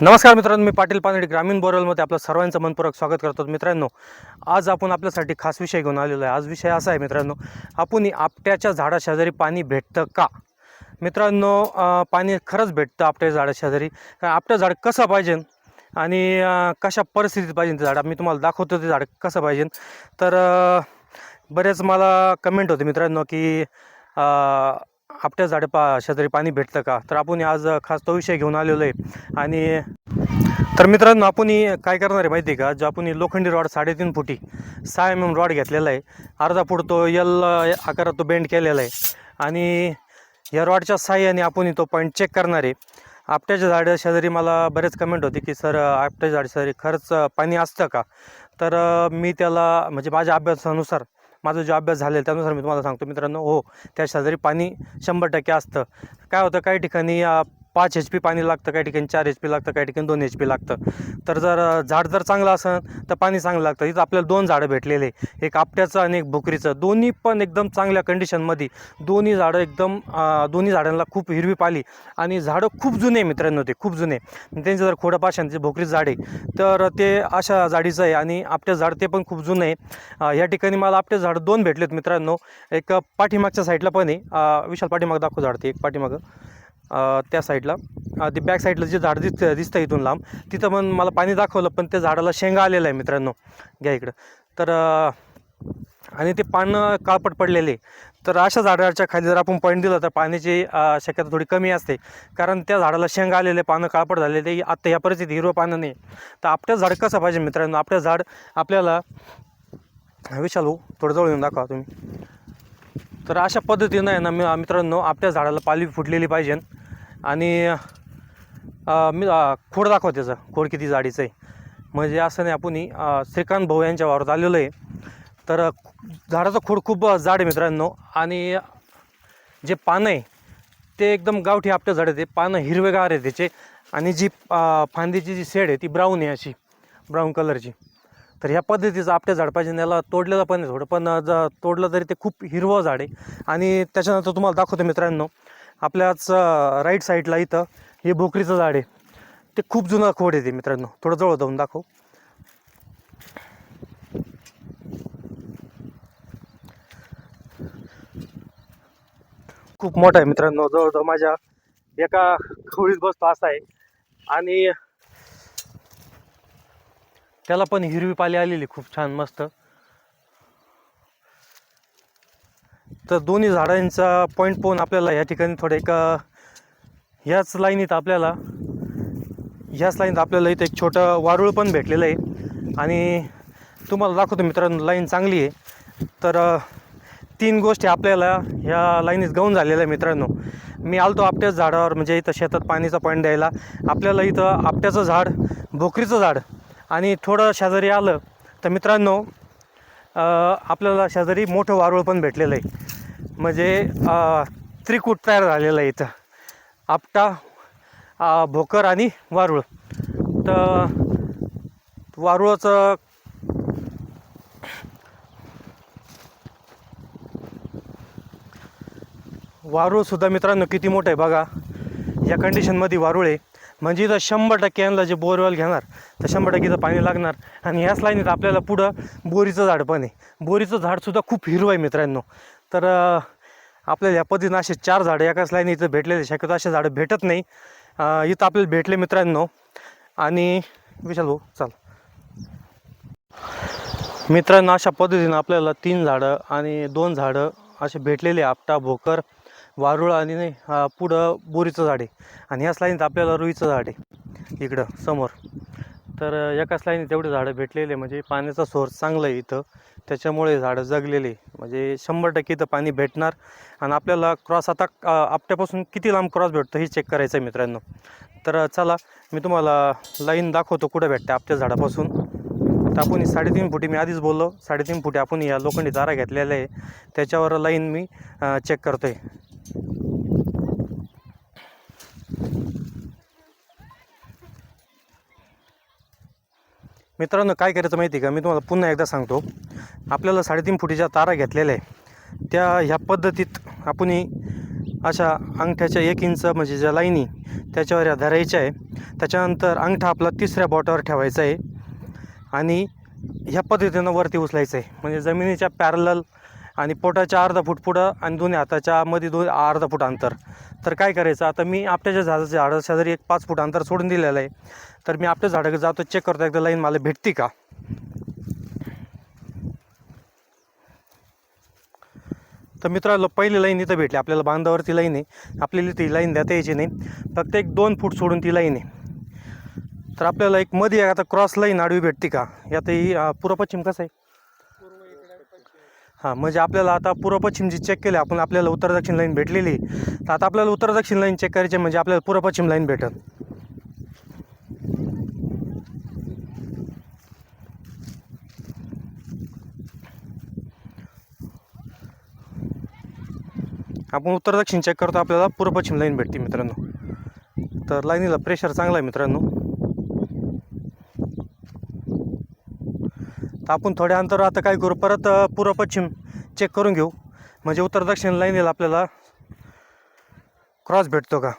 नमस्कार मित्रांनो मी पाटील पानडी ग्रामीण बोरलमध्ये आपलं सर्वांचं मनपूर्वक स्वागत करतो. मित्रांनो आज आपण आपल्यासाठी खास विषय घेऊन आलेलो आहे. आज विषय असा आहे मित्रांनो आपण आपट्याच्या झाडाशेजारी पाणी भेटतं का? मित्रांनो पाणी खरंच भेटतं आपट्याच्या झाडाशेजारी. कारण आपटं झाड कसं पाहिजे आणि कशा परिस्थितीत पाहिजे ते झाड? मी तुम्हाला दाखवतो ते झाड कसं पाहिजे. तर बरेच मला कमेंट होते मित्रांनो की आपट्या झाडपा शेजारी पाणी भेटतं का? तर आपण आज खास तो विषय घेऊन आलेलो आहे. आणि तर मित्रांनो आपण काय करणार आहे माहिती आहे का? जो आपण लोखंडी रॉड साडेतीन फुटी सहा एम एम रॉड घेतलेला आहे. अर्धा फूट तो यल आकारात तो बेंड केलेला आहे. आणि या रॉडच्या साह्याने आपण तो पॉईंट चेक करणार आहे. आपट्याच्या झाडं शेजारी मला बरेच कमेंट होते की सर आपट्याच्या झाड शेजारी खरंच पाणी असतं का? तर मी त्याला म्हणजे माझ्या अभ्यासानुसार माझा जो अभ्यास झालेला त्यानुसार मी तुम्हाला सांगतो मित्रांनो. हो त्या शेजारी पाणी शंभर टक्के असतं. काय होतं काही ठिकाणी पाच एच पी पाणी लागतं काही ठिकाणी चार एच पी लागतं काही ठिकाणी दोन एच पी लागतं. तर जर झाड जर चांगलं असेल तर पाणी चांगलं लागतं. इथं आपल्याला दोन झाडं भेटलेले एक आपट्याचं आणि एक भुकरीचं. दोन्ही पण एकदम चांगल्या कंडिशनमध्ये दोन्ही झाडं एकदम दोन्ही झाडांना खूप हिरवी पाली. आणि झाडं खूप जुने मित्रांनो ते खूप जुने. त्यांचे जर खोडं पाशांचे भोकरीचं झाड आहे. तर ते अशा झाडीचं आहे आणि आपट्या झाड ते पण खूप जुनं आहे या ठिकाणी मला आपटे झाड दोन भेटलेत मित्रांनो. एक पाठीमागच्या साईडला पण आहे. विशाल पाठीमाग दाखव झाड ते एक पाठीमागं. त्या साईडला. ती ते बॅक साईडला जे झाड दिसतं दिसतं इथून लांब तिथं पण मला पाणी दाखवलं पण त्या झाडाला शेंगा आलेला आहे मित्रांनो. घ्या इकडं. तर आणि ते पानं काळपट पडलेले. तर अशा झाडाच्या खाली जर आपण पॉईंट दिलं तर पाण्याची शक्यता थोडी कमी असते. कारण त्या झाडाला शेंगा आलेले पानं काळपट झालेले ते आत्ता ह्या परिस्थितीत हिरवं पानं नाही. तर आपलं झाड कसं पाहिजे मित्रांनो? आपलं झाड आपल्याला विशाल भाऊ थोडं जवळ येऊन दाखवा तुम्ही. तर अशा पद्धतीनं आहे ना मी मित्रांनो आपल्या झाडाला पालवी फुटलेली पाहिजे. आणि मी खोड दाखवा त्याचं. खोड किती जाडीचं आहे. म्हणजे असं नाही आपण श्रीकांत भाऊ यांच्या वावरात आलेलो आहे. तर झाडाचं खोड खूप जाड आहे मित्रांनो. आणि जे पानं आहे ते एकदम गावठी आपटं झाड आहे ते पानं हिरवेगार आहे त्याचे. आणि जी फांदीची जी शेड आहे ती ब्राऊन आहे अशी. ब्राऊन कलरची. तर ह्या पद्धतीचं आपट्या झाड पाहिजे. याला तोडलेलं पण आहे थोडं. पण जर तोडलं तरी ते खूप हिरवं झाड आहे. आणि त्याच्यानंतर तुम्हाला दाखवतो मित्रांनो. आपल्याच राईट साईडला इथं हे भोकरीचं झाड आहे. ते खूप जुनं खोड आहे ते मित्रांनो. थोडं जवळ जाऊन दाखव. खूप मोठा आहे मित्रांनो. जवळजवळ माझ्या एका खोळीत बसतो असा आहे. आणि त्याला पण हिरवी पाली आलेली खूप छान मस्त. तर दोन्ही झाडांचा पॉईंट पाहून आपल्याला या ठिकाणी थोडं एक ह्याच लाईनीत आपल्याला ह्याच लाईनीत आपल्याला इथं एक छोटं वारुळ पण भेटलेलं आहे. आणि तुम्हाला दाखवतो मित्रांनो लाईन चांगली आहे. तर तीन गोष्टी आपल्याला ह्या लाईनीत गाऊन झालेल्या आहे मित्रांनो. मी आलतो आपट्याच झाडावर म्हणजे इथं शेतात पाणीचा पॉईंट द्यायला. आपल्याला इथं आपट्याचं झाड भोकरीचं झाड आणि थोडं शेजारी आलं तर मित्रांनो आपल्याला शेजारी मोठं वारुळ पण भेटलेलं आहे. म्हणजे त्रिकूट तयार झालेलं आहे इथं. आपटा भोकर आणि वारुळ. तर वारुळाचं वारूळसुद्धा मित्रांनो किती मोठं आहे बघा. या कंडिशनमध्ये वारूळ आहे. म्हणजे इथं शंभर टक्के यांना जे बोरवेल घेणार तर शंभर टक्केचं पाणी लागणार. आणि ह्याच लाईनीत आपल्याला पुढं बोरीचं झाड पण आहे. बोरीचं झाडसुद्धा खूप हिरवं आहे मित्रांनो. तर आपल्याला या पद्धतीनं असे चार झाडं एकाच लाईन इथं भेटलेले शक्यतो असे झाडं भेटत नाही. इथं आपल्याला भेटले मित्रांनो. आणि विशाल भाऊ चाल. मित्रांनो अशा पद्धतीनं आपल्याला तीन झाडं आणि दोन झाडं असे भेटलेले आपटा भोकर वारुळ आणि नाही पुढं बोरीचं झाड आहे. आणि याच लाईनीत आपल्याला रुईचं झाड आहे. इकडं समोर. तर एकाच लाईनीत तेवढे झाडं भेटलेले म्हणजे पाण्याचा सोर्स चांगला आहे इथं. त्याच्यामुळे झाडं जगलेले. म्हणजे शंभर टक्के इथं पाणी भेटणार. आणि आपल्याला क्रॉस आता आपट्यापासून किती लांब क्रॉस भेटतो हे चेक करायचं आहे मित्रांनो. तर चला मी तुम्हाला लाईन दाखवतो कुठं भेटते आपट्या झाडापासून. तर आपण ही साडेतीन फुटी मी आधीच बोललो साडेतीन फुटी आपण या लोखंडी तारा घेतलेल्या आहे. त्याच्यावर लाईन मी चेक करतो आहे मित्रांनो काय करायचं माहिती आहे का? मी तुम्हाला पुन्हा एकदा सांगतो. आपल्याला साडेतीन फुटीच्या तारा घेतलेल्या आहे त्या ह्या पद्धतीत आपण अशा अंगठ्याच्या एक इंच म्हणजे ज्या लाईनी त्याच्यावर या धरायच्या आहे. त्याच्यानंतर अंगठा आपला तिसऱ्या बॉटावर ठेवायचा आहे. आणि ह्या पद्धतीनं वरती उचलायचं आहे. म्हणजे जमिनीच्या पॅरलल आणि पोटाच्या अर्धा फूट पुढं आणि दोन्ही हाताच्या मध्ये दोन अर्धा फूट अंतर. तर काय करायचं? आता मी आपट्याच्या झाडाच्या झाडा शेजारी एक पाच फूट अंतर सोडून दिलेलं आहे. तर मी आपल्या झाडाकडे जातो चेक करतो एकदा लाईन मला भेटती का? तर मित्रांनो पहिली लाईन इथं भेटली. आपल्याला बांधावरती लाईन आहे. आपल्याला ती लाईन देता यायची नाही. फक्त एक दोन फूट सोडून ती लाईन आहे. तर आपल्याला एक मध्ये आता क्रॉस लाईन आडवी भेटते का? यात ही पूर्व पश्चिम कसं आहे? हां म्हणजे आपल्याला आता पूर्व पश्चिम जी चेक केली आपण आपल्याला उत्तर दक्षिण लाईन भेटलेली तर आता आपल्याला उत्तर दक्षिण लाईन चेक करायची आहे म्हणजे आपल्याला पूर्व पश्चिम लाईन भेटेल. आपण उत्तर दक्षिण चेक करतो आपल्याला पूर्व पश्चिम लाईन भेटते मित्रांनो. तर लाईनीला प्रेशर चांगला आहे मित्रांनो. तर आपण थोड्या अंतर आता काय करू? परत पूर्व पश्चिम चेक करून घेऊ. म्हणजे उत्तर दक्षिण लाईनीला आपल्याला. क्रॉस भेटतो का?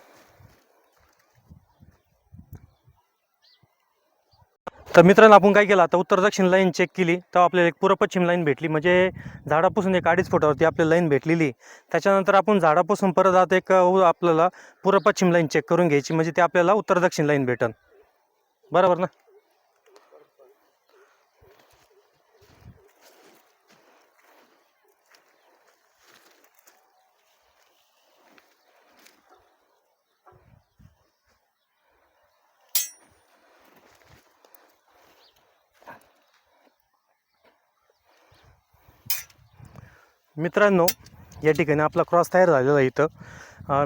तर मित्रांनो आपण काय केलं? आता उत्तर दक्षिण लाईन चेक केली. तेव्हा आपल्याला एक पूर्व पश्चिम लाईन भेटली. म्हणजे झाडापासून एक अडीच फुटावरती आपल्याला लाईन भेटलेली. त्याच्यानंतर आपण झाडापासून परत आता एक आपल्याला पूर्व पश्चिम लाईन चेक करून घ्यायची. म्हणजे ते आपल्याला उत्तर दक्षिण लाईन भेटन. बरोबर ना? मित्रांनो या ठिकाणी आपला क्रॉस तयार झालेला आहे इथं.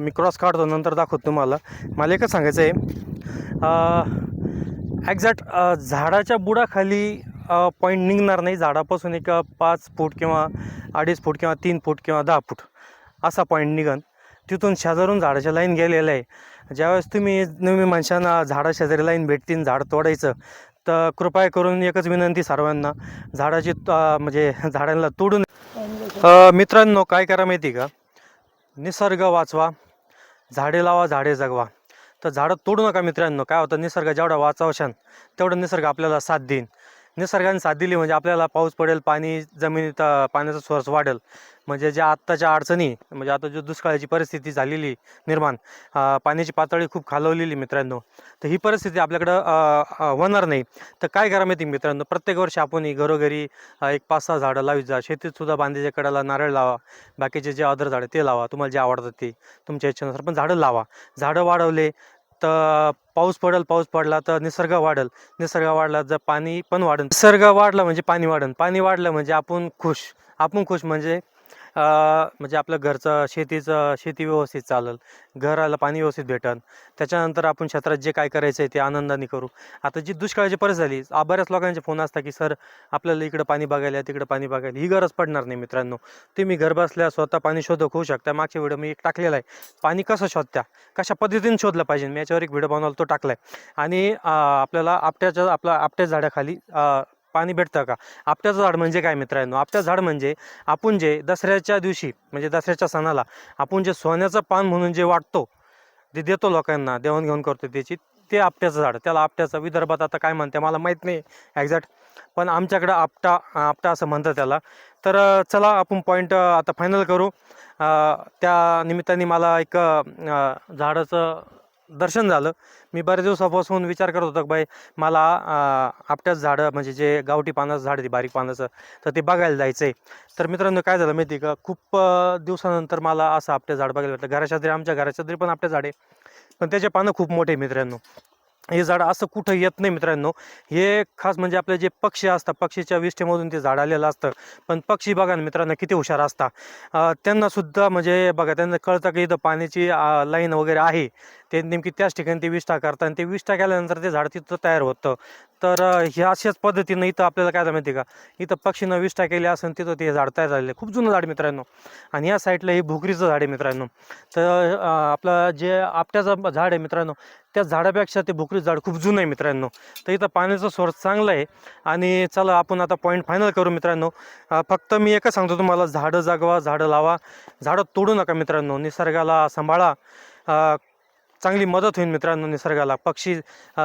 मी क्रॉस काढतो नंतर दाखवतो तुम्हाला. मला एकच सांगायचं आहे ॲक्झॅक्ट झाडाच्या बुडाखाली पॉईंट निघणार नाही. झाडापासून एक पाच फूट किंवा अडीच फूट किंवा तीन फूट किंवा दहा फूट असा पॉईंट निघन. तिथून शेजारून झाडाच्या लाईन गेलेलं आहे. ज्यावेळेस तुम्ही नेहमी माणसांना झाडा शेजारी लाईन भेटतील झाड तोडायचं तर कृपया करून एकच विनंती सर्वांना झाडाची म्हणजे झाडांना तोडून मित्रांनो काय करा माहिती का? निसर्ग वाचवा झाडे लावा झाडे जगवा. तर झाडं तोडू नका मित्रांनो. काय होतं? निसर्ग जेवढा वाचावशान तेवढं निसर्ग आपल्याला साथ देईन. निसर्गाने साथ दिली म्हणजे आपल्याला पाऊस पडेल पाणी जमिनीत पाण्याचा सोर्स वाढेल. म्हणजे ज्या आत्ताच्या अडचणी म्हणजे आता जो दुष्काळाची परिस्थिती झालेली निर्माण पाण्याची पातळी खूप खालवलेली मित्रांनो तर ही परिस्थिती आपल्याकडं होणार नाही. तर काय करा माहिती मित्रांनो प्रत्येक वर्षी आपण ही घरोघरी एक पाच सहा झाडं लावीत जा. शेतीतसुद्धा बांधीच्या कडाला नारळ लावा बाकीचे जे अदर झाडं ते लावा. तुम्हाला जे आवडतात ते तुमच्या इच्छेनुसार पण झाडं लावा. झाडं वाढवले तर पाऊस पडल पाऊस पडला तर निसर्ग वाढल. निसर्ग वाढला तर पाणी पण वाढेल निसर्ग वाढला म्हणजे पाणी वाढल पाणी वाढलं म्हणजे आपण खुश. आपण खुश म्हणजे म्हणजे आपलं घरचं शेतीचं शेती व्यवस्थित चालेल. घराला पाणी व्यवस्थित भेटन. त्याच्यानंतर आपण क्षेत्रात जे काय करायचं आहे ते आनंदाने करू. आता जी दुष्काळाची परिस्थिती झाली बऱ्याच लोकांचे फोन असतात की सर आपल्याला इकडं पाणी बघायला तिकडं पाणी बघायला. ही गरज पडणार नाही मित्रांनो. तुम्ही घर बसल्या स्वतः पाणी शोधक होऊ शकता. मागच्या व्हिडिओ मी एक टाकलेला आहे. पाणी कसं शोधत्या कशा पद्धतीने शोधलं पाहिजे? मी याच्यावर एक व्हिडिओ बनवला तो टाकला आहे आणि आपल्याला आपट्याच्या आपला आपट्या झाडाखाली पाणी भेटतं का? आपट्याचं झाड म्हणजे काय मित्रांनो? आपट्याचं झाड म्हणजे आपण जे दसऱ्याच्या दिवशी म्हणजे दसऱ्याच्या सणाला आपण जे सोन्याचं पान म्हणून जे वाटतो ते देतो लोकांना देवाणघेवाण करतो त्याची ते आपट्याचं झाड त्याला आपट्याचं विदर्भात आता काय म्हणते मला माहीत नाही एक्झॅक्ट पण आमच्याकडं आपटा आपटा असं म्हणतं त्याला. तर चला आपण पॉईंट आता फायनल करू. त्या निमित्ताने मला एक झाडाचं दर्शन झालं. मी बऱ्याच दिवसापासून विचार करत होतो की बाई मला आपट्याच झाडं म्हणजे जे गावठी पानाचं झाड आहे ते बारीक पानाचं तर ते बघायला जायचं आहे तर मित्रांनो काय झालं माहिती आहे का? खूप दिवसानंतर मला असं आपट्या झाड बघायला भेटलं. घराच्या आमच्या घराच्या पण आपट्या झाड आहे. पण त्याचे पानं खूप मोठे मित्रांनो. हे झाड असं कुठं येत नाही मित्रांनो. हे खास म्हणजे आपले जे पक्षी असतात पक्षीच्या विष्ठेमधून ते झाड आलेलं असतं. पण पक्षी बघा ना मित्रांनो किती हुशार असतात. त्यांनासुद्धा त्यांना सुद्धा म्हणजे बघा त्यांना कळतं की इथं पाण्याची लाईन वगैरे आहे. ते नेमकी त्याच ठिकाणी ते विष्ठा करतात. आणि ते विष्ठा केल्यानंतर ते झाड तिथं तयार होतं. तर ह्या अशाच पद्धतीनं इथं आपल्याला काय माहिती आहे का? इथं पक्षीनं विष्ठा केली असेल तिथं ते झाड तयार झालेलं आहे. खूप जुनं झाड मित्रांनो. आणि या साईडला हे भोकरीचं झाड आहे मित्रांनो. तर आपलं जे आपट्याचं झाड आहे मित्रांनो त्या झाडापेक्षा ते भोकरीचं झाड खूप जुनं आहे मित्रांनो. तर इथं पाण्याचा सोर्स चांगला आहे. आणि चला आपण आता पॉईंट फायनल करू मित्रांनो. फक्त मी एकच सांगतो तुम्हाला झाडं जागवा झाडं लावा. झाडं तोडू नका मित्रांनो. निसर्गाला सांभाळा. चांगली मदत होईल मित्रांनो निसर्गाला. पक्षी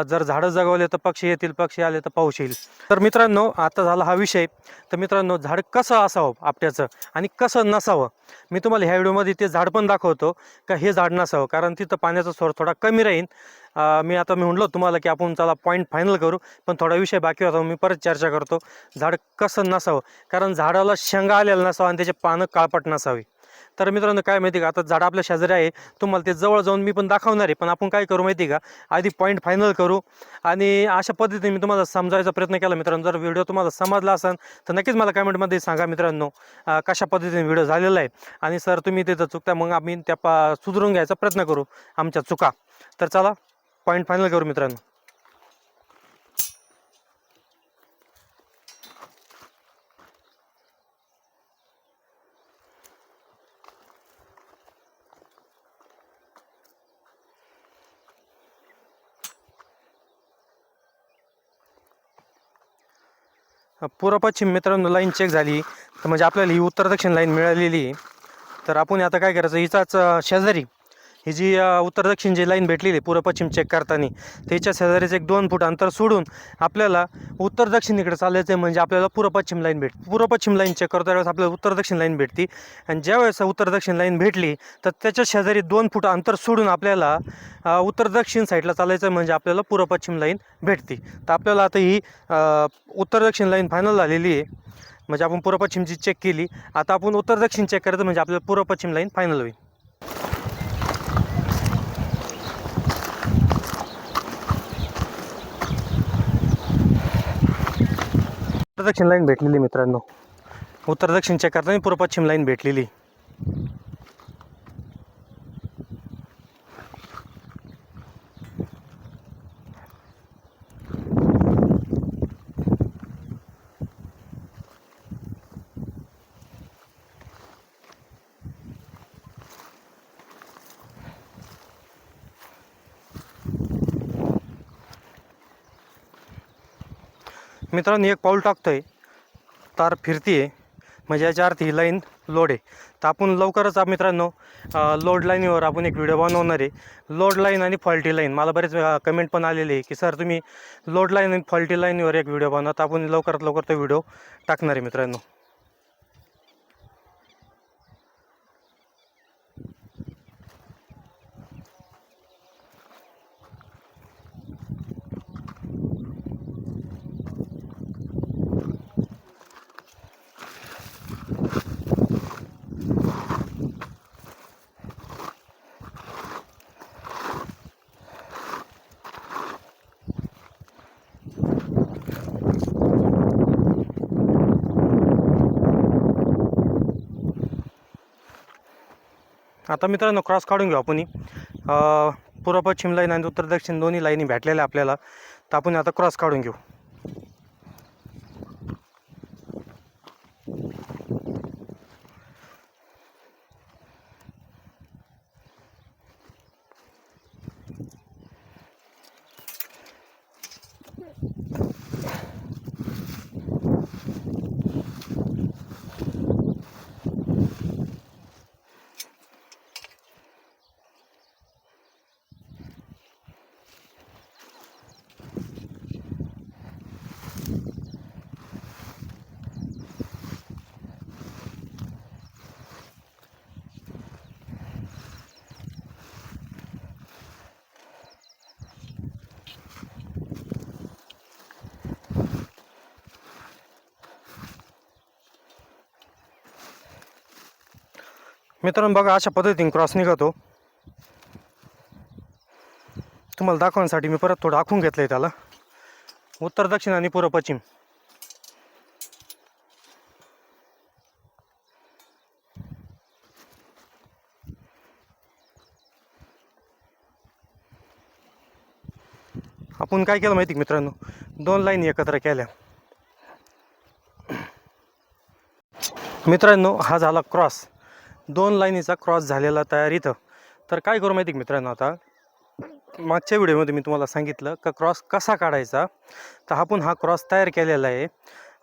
जर झाडं जगवले तर पक्षी येतील पक्षी आले तर पाऊस येईल. तर मित्रांनो आता झाला हा विषय. तर मित्रांनो झाड कसं असावं आपट्याचं आणि कसं नसावं? मी तुम्हाला ह्या व्हिडिओमध्ये ते झाड पण दाखवतो का हे झाड नसावं? कारण तिथं पाण्याचा स्वर थोडा कमी राहील मी आता मी म्हणलो तुम्हाला की आपण चला पॉईंट फायनल करू पण थोडा विषय बाकी होता मी परत चर्चा करतो. झाड कसं नसावं? कारण झाडाला शेंगा आलेलं नसावं आणि त्याचे पानं काळपट नसावी. तर मित्रांनो काय माहिती का? आता झाड आपल्या शेजारी आहे. तुम्हाला ते जवळ जाऊन मी पण दाखवणार आहे. पण आपण काय करू माहिती का? आधी पॉईंट फायनल करू. आणि अशा पद्धतीने मी तुम्हाला समजायचा प्रयत्न केला मित्रांनो. जर व्हिडिओ तुम्हाला समजला असेल तर नक्कीच मला कमेंटमध्ये सांगा मित्रांनो कशा पद्धतीने व्हिडिओ झालेला आहे. आणि सर तुम्ही तिथं चुकता मग आम्ही त्या पा सुधारून घ्यायचा प्रयत्न करू आमच्या चुका. तर चला पॉईंट फायनल करू मित्रांनो. पूर्व पश्चिम मित्रांनो लाईन चेक झाली. तर म्हणजे आपल्याला ही उत्तर दक्षिण लाईन मिळालेली आहे. तर आपण आता काय करायचं? हिचाच शेजारी ही जी उत्तर दक्षिण जी लाईन भेटलेली आहे पूर्व पश्चिम चेक करताना त्याच्या शेजारीच एक दोन फूट अंतर सोडून आपल्याला उत्तर दक्षिणेकडे चालायचं आहे म्हणजे आपल्याला पूर्व पश्चिम लाईन भेट पूर्व पश्चिम लाईन चेक करतो त्यावेळेस आपल्याला उत्तर दक्षिण लाईन भेटते. आणि ज्यावेळेस उत्तर दक्षिण लाईन भेटली तर त्याच्या शेजारी दोन फूट अंतर सोडून आपल्याला उत्तर दक्षिण साईडला चालायचं आहे म्हणजे आपल्याला पूर्व पश्चिम लाईन भेटते. तर आपल्याला आता ही उत्तर दक्षिण लाईन फायनल झालेली आहे. म्हणजे आपण पूर्व पश्चिमची चेक केली. आता आपण उत्तर दक्षिण चेक करायचं म्हणजे आपल्याला पूर्व पश्चिम लाईन फायनल होईल. उत्तर दक्षिण लाईन भेटलेली मित्रांनो. उत्तर दक्षिणच्या चेक करताना पूर्व पश्चिम लाईन भेटलेली. मित्रांनो एक पाऊल टाकतोय. तार फिरतीये. म्हणजे याच्या अर्थ ही लाईन लोड आहे. तर आपण लवकरच मित्रांनो लोड लाईनीवर आपण एक व्हिडिओ बनवणार आहे. लोड लाईन आणि फॉल्टी लाईन. मला बरेच कमेंट पण आलेले आहे की सर तुम्ही लोड लाईन आणि फॉल्टी लाईनवर एक व्हिडिओ बनवा. तर आपण लवकरात लवकर तो व्हिडिओ टाकणार आहे मित्रांनो. आता मित्रांनो क्रॉस काढून घेऊ आपण पूर्व पश्चिम लाईन आणि उत्तर दक्षिण दोन्ही लाईनी भेटलेल्या आपल्याला. तर आपण आता क्रॉस काढून घेऊ. मित्रांनो बघा अशा पद्धतीने क्रॉस निघतो. तुम्हाला दाखवण्यासाठी मी परत थोडं आखून घेतलं आहे त्याला. उत्तर दक्षिण आणि पूर्व पश्चिम. आपण काय केलं माहिती मित्रांनो? दोन लाईन एकत्र केल्या. मित्रांनो हा झाला क्रॉस दोन लाईनीचा क्रॉस झालेला तयार इथं. तर काय करू माहिती आहे मित्रांनो आता? मागच्या व्हिडिओमध्ये मी तुम्हाला सांगितलं का क्रॉस कसा काढायचा? तर आपण हा क्रॉस तयार केलेला आहे.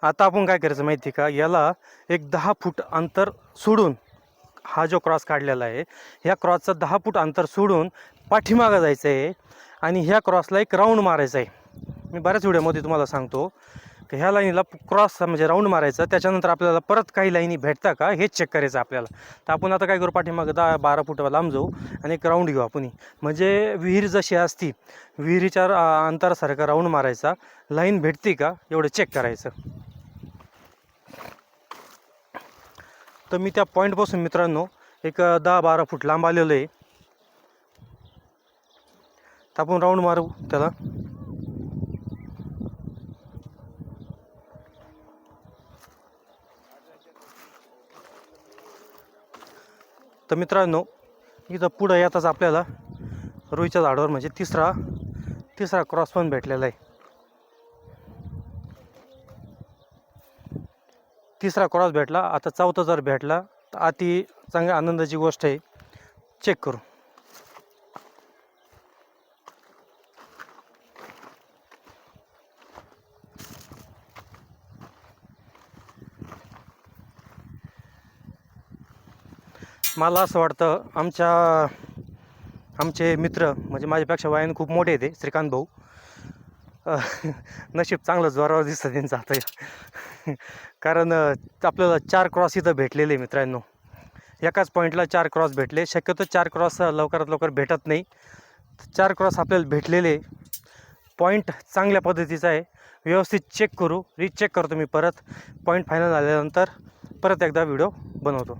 आता आपण काय करायचं माहिती आहे का? याला एक दहा फूट अंतर सोडून हा जो क्रॉस काढलेला आहे ह्या क्रॉसचं दहा फूट अंतर सोडून पाठीमागं जायचं आहे आणि ह्या क्रॉसला एक राऊंड मारायचा आहे. मी बऱ्याच व्हिडिओमध्ये तुम्हाला सांगतो. तर ह्या लाईनीला क्रॉस म्हणजे राऊंड मारायचं. त्याच्यानंतर आपल्याला परत काही लाईनी भेटता का? हेच चेक करायचं आपल्याला. तर आपण आता काय करू? पाठीमागं दहा बारा फूट लांब जाऊ आणि एक राऊंड घेऊ आपण म्हणजे विहीर जशी असती विहिरीच्या अंतरासारखा राऊंड मारायचा. लाईन भेटते का? एवढं चेक करायचं. तर मी त्या पॉईंटपासून मित्रांनो एक दहा बारा फूट लांब आलेलो आहे. तर आपण राऊंड मारू त्याला. तर मित्रांनो इथं पुढं येताच आपल्याला रुईच्या झाडावर म्हणजे तिसरा तिसरा क्रॉस पण भेटलेला आहे. तिसरा क्रॉस भेटला आता चौथा जर भेटला तर अति चांगल्या आनंदाची गोष्ट आहे. चेक करू. मला असं वाटतं आमच्या आमचे मित्र म्हणजे माझ्यापेक्षा वयाने खूप मोठे येते ते श्रीकांत भाऊ. नशीब चांगलं जोरावर दिसतं त्यांचं आता कारण आपल्याला चार क्रॉस इथं भेटलेले मित्रांनो. एकाच पॉईंटला चार क्रॉस भेटले. शक्यतो चार क्रॉस लवकरात लवकर भेटत नाही. चार क्रॉस आपल्याला भेटलेले पॉईंट चांगल्या पद्धतीचा आहे. व्यवस्थित चेक करू रिचेक करतो मी परत. पॉईंट फायनल झाल्यानंतर परत एकदा व्हिडिओ बनवतो.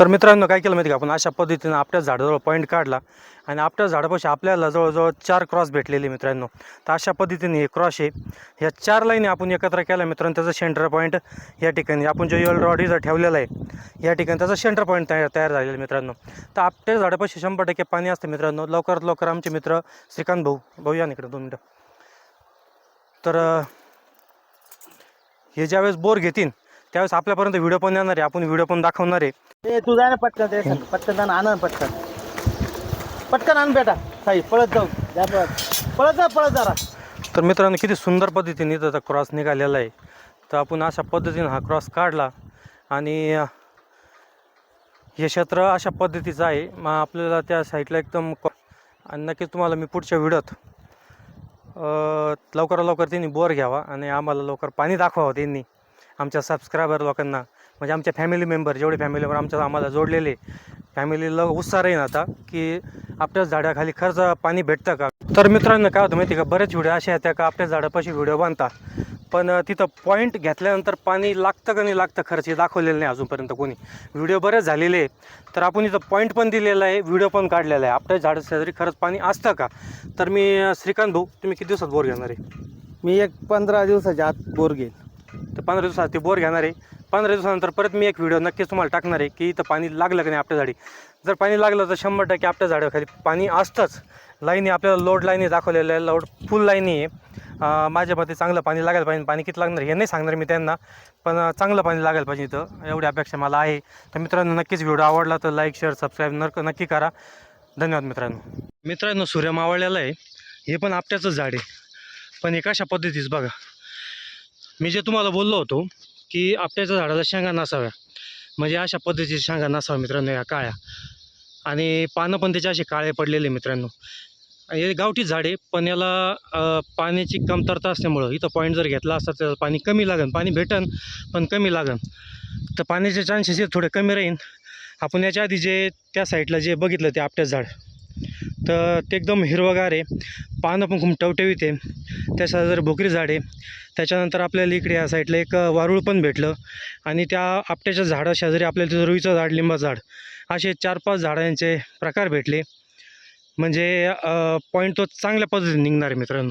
तर मित्रांनो काय केलं माहिती का? आपण अशा पद्धतीनं आपल्या झाडाजवळ पॉईंट काढला आणि आपल्या झाडापाशी आपल्याला जवळजवळ चार क्रॉस भेटलेले मित्रांनो. तर अशा पद्धतीने हे क्रॉस आहे. ह्या चार लाईनी आपण एकत्र केल्या मित्रांनो त्याचं सेंटर पॉईंट या ठिकाणी. आपण जो यल रॉड इथं ठेवलेला आहे या ठिकाणी त्याचा सेंटर पॉईंट तयार तयार झालेला मित्रांनो. तर आपल्या झाडापाशी शंभर टक्के पाणी असतं मित्रांनो. लवकरात लवकर आमचे मित्र श्रीकांत भाऊ भाऊ या इकडे दोन मिनटं. तर हे ज्यावेळेस बोर घेतील त्यावेळेस आपल्यापर्यंत व्हिडिओ पण येणार आहे. आपण व्हिडिओ पण दाखवणार आहे. ते तू जा ना पटकन ते सांग. पटकन जा ना आण ना पटकन. पटकन आण बेटा. साई पळत जाऊ. जा पळत पळत जा पळत जरा तर मित्रांनो किती सुंदर पद्धतीने इथं क्रॉस निघालेला आहे. तर आपण अशा पद्धतीने हा क्रॉस काढला. आणि हे क्षेत्र अशा पद्धतीचं आहे. मग आपल्याला त्या साईडला एकदम क- आणि नक्कीच तुम्हाला मी पुढच्या व्हिडिओत लवकरात लवकर त्यांनी बोर घ्यावा आणि आम्हाला लवकर पाणी दाखवावं त्यांनी आमच्या सबस्क्रायबर लोकांना. म्हणजे आमच्या फॅमिली मेंबर जेवढे फॅमिली मेंबर आमच्या आम्हाला जोडलेले फॅमिलीला उत्साह राहील आता की आपल्या झाडाखाली खर्च पाणी भेटतं का? तर मित्रांनो काय होतं माहिती का? बरेच व्हिडिओ असे आहेत का आपल्या झाडापाशी व्हिडिओ बांधतात. पण तिथं पॉईंट घेतल्यानंतर पाणी लागतं का नाही लागतं खर्च हे दाखवलेलं नाही अजूनपर्यंत कोणी. व्हिडिओ बरेच झालेले आहे तर आपण इथं पॉईंट पण दिलेला आहे व्हिडिओ पण काढलेला आहे. आपल्या झाडा शेजारी खरंच पाणी असतं का? तर मी श्रीकांत भाऊ तुम्ही किती दिवसात बोर घेणार आहे? मी एक पंधरा दिवसाच्या आत बोर घेईल तर पंधरा दिवसात ते बोर घेणार आहे. पंधरा दिवसानंतर परत मी एक व्हिडिओ नक्कीच तुम्हाला टाकणार आहे की इथं पाणी लागलं का नाही आपल्या झाडी. जर पाणी लागलं तर शंभर टक्के आपल्या झाडाखाली पाणी असतंच. लाईनी आपल्याला लोड लाईनी दाखवलेलं आहे लोड फुल लाईनी आहे. माझ्या मते चांगलं पाणी लागायला पाहिजे. पाणी किती लागणार हे नाही सांगणार मी त्यांना. पण चांगलं पाणी लागायला पाहिजे इथं. एवढी अपेक्षा मला आहे. तर मित्रांनो नक्कीच व्हिडिओ आवडला तर लाईक शेअर सबस्क्राईब नर नक्की करा. धन्यवाद मित्रांनो. मित्रांनो सूर्य मावळलेला आहे. हे पण आपट्याचंच झाड आहे. पण हे कशा पद्धतीच बघा. मी जे तुम्हाला बोललो होतो की आपट्याच्या झाडाला शेंगा नसाव्या. म्हणजे अशा पद्धतीच्या शेंगा नसाव्या मित्रांनो या काळ्या. आणि पानं पण त्याचे असे काळे पडलेले मित्रांनो. हे गावठी झाड आहे पण याला पाण्याची कमतरता असल्यामुळं इथं पॉईंट जर घेतला असता तर पाणी कमी लागेल पाणी भेटन पण कमी लागन. तर पाण्याचे चान्सेस हे थोडे कमी राहीन. आपण याच्या आधी जे त्या साईडला जे बघितलं ते आपट्याच झाड. तर ते एकदम हिरवगार आहे. पानं पण खूप टवटवीत आहे. त्याच्या जर भोकरी झाड आहे त्याच्यानंतर आपल्याला इकडे या साईडला एक वारूळ पण भेटलं. आणि त्या आपट्याच्या झाडा शेजारी आपल्याला तिथं रुईचं झाड लिंबा झाड असे चार पाच झाडांचे प्रकार भेटले. म्हणजे पॉईंट तो चांगल्या पद्धतीने निघणार आहे मित्रांनो.